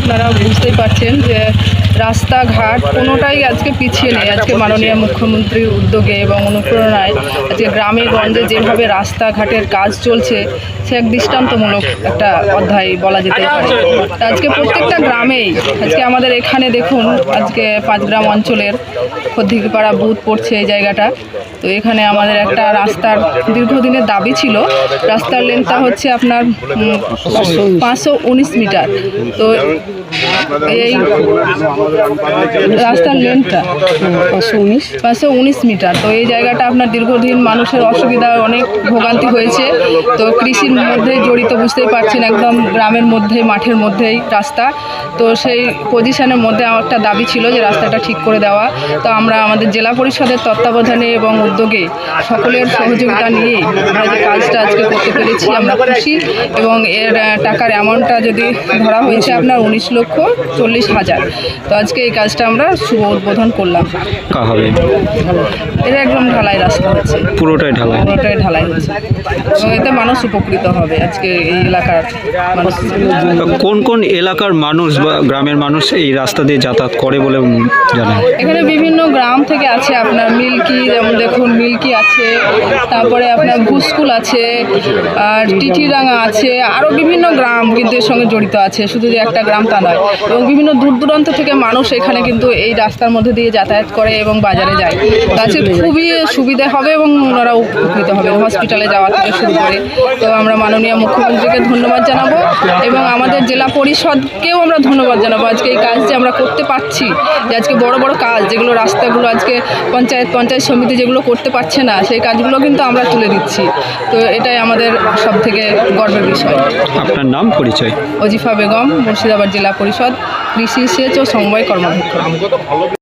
আপনারা বুঝতেই পারছেন যে রাস্তাঘাট কোনোটাই আজকে পিছিয়ে নেই। আজকে মাননীয় মুখ্যমন্ত্রীর উদ্যোগে এবং অনুপ্রেরণায় আজকে গ্রামে গঞ্জে যেভাবে রাস্তাঘাটের কাজ চলছে সে এক দৃষ্টান্তমূলক একটা অধ্যায় বলা যেতে পারে। তা আজকে প্রত্যেকটা গ্রামেই আজকে আমাদের এখানে দেখুন আজকে পাঁচগ্রাম অঞ্চলের খদ্দিপাড়া বুথ পড়ছে এই জায়গাটা। তো এখানে আমাদের একটা রাস্তার দীর্ঘদিনের দাবি ছিল। রাস্তার লেন্থটা হচ্ছে আপনার পাঁচশো উনিশ মিটার। তো এই রাস্তার লেন্থটা পাঁচশো উনিশ। পাঁচশো উনিশ মিটার তো এই জায়গাটা আপনার দীর্ঘদিন মানুষের অসুবিধা, অনেক ভোগান্তি হয়েছে। তো কৃষির মধ্যে জড়িত বুঝতেই পারছেন, একদম গ্রামের মধ্যে, মাঠের মধ্যেই রাস্তা। তো সেই পজিশনের মধ্যে আমার একটা দাবি ছিল যে রাস্তাটা ঠিক করে দেওয়া। তো আমরা আমাদের জেলা পরিষদের তত্ত্বাবধানে এবং উদ্যোগে সকলের সহযোগিতা নিয়ে আমরা যে কাজটা আজকে করতে পেরেছি, আমরা খুশি। এবং এর টাকার অ্যামাউন্টটা যদি ধরা হয়েছে আপনার উনিশ লক্ষ চল্লিশ হাজার। তো আজকে এই কাজটা আমরা শুভ উদ্বোধন করলাম। কা হবে? এটা একদম ঢালাই রাস্তা হচ্ছে। পুরোটাই ঢালাই? পুরোটাই ঢালাই হচ্ছে। এবং এতে মানুষ উপকৃত হবে আজকে এই এলাকার মানুষ। কোন কোন এলাকার মানুষ বা গ্রামের মানুষ এই রাস্তা দিয়ে যাতায়াত করে বলে জানেন? এখানে বিভিন্ন গ্রাম থেকে আছে আপনার মিল্কি যেমন মিল্কি আছে, তারপরে আপনার ভুস্কুল আছে, আর টিটিরাঙ্গা আছে আরও বিভিন্ন গ্রাম কিন্তু এর সঙ্গে জড়িত আছে, শুধু যে একটা গ্রাম তা নয়, এবং বিভিন্ন দূর দূরান্ত থেকে মানুষ এখানে কিন্তু এই রাস্তার মধ্যে দিয়ে যাতায়াত করে এবং বাজারে যায়। তো আজকে খুবই সুবিধা হবে এবং ওনারা উপকৃত হবে, হসপিটালে যাওয়া থেকে শুরু করে। তো আমরা মাননীয় মুখ্যমন্ত্রীকে ধন্যবাদ জানাব এবং আমাদের জেলা পরিষদকেও আমরা ধন্যবাদ জানাব। আজকে এই কাজ যে আমরা করতে পারছি, যে আজকে বড় বড় কাজ, যেগুলো রাস্তাগুলো আজকে পঞ্চায়েত পঞ্চায়েত সমিতি যেগুলো করতে পারছে না সেই কাজগুলো কিন্তু আমরা তুলে দিচ্ছি। তো এটাই আমাদের সব থেকে গর্বের বিষয়। আপনার নাম পরিচয়? অজিফা বেগম মুর্শিদাবাদ জেলা পরিষদ কৃষি সেচ ও সমবায় কর্মাধ্যক্ষ।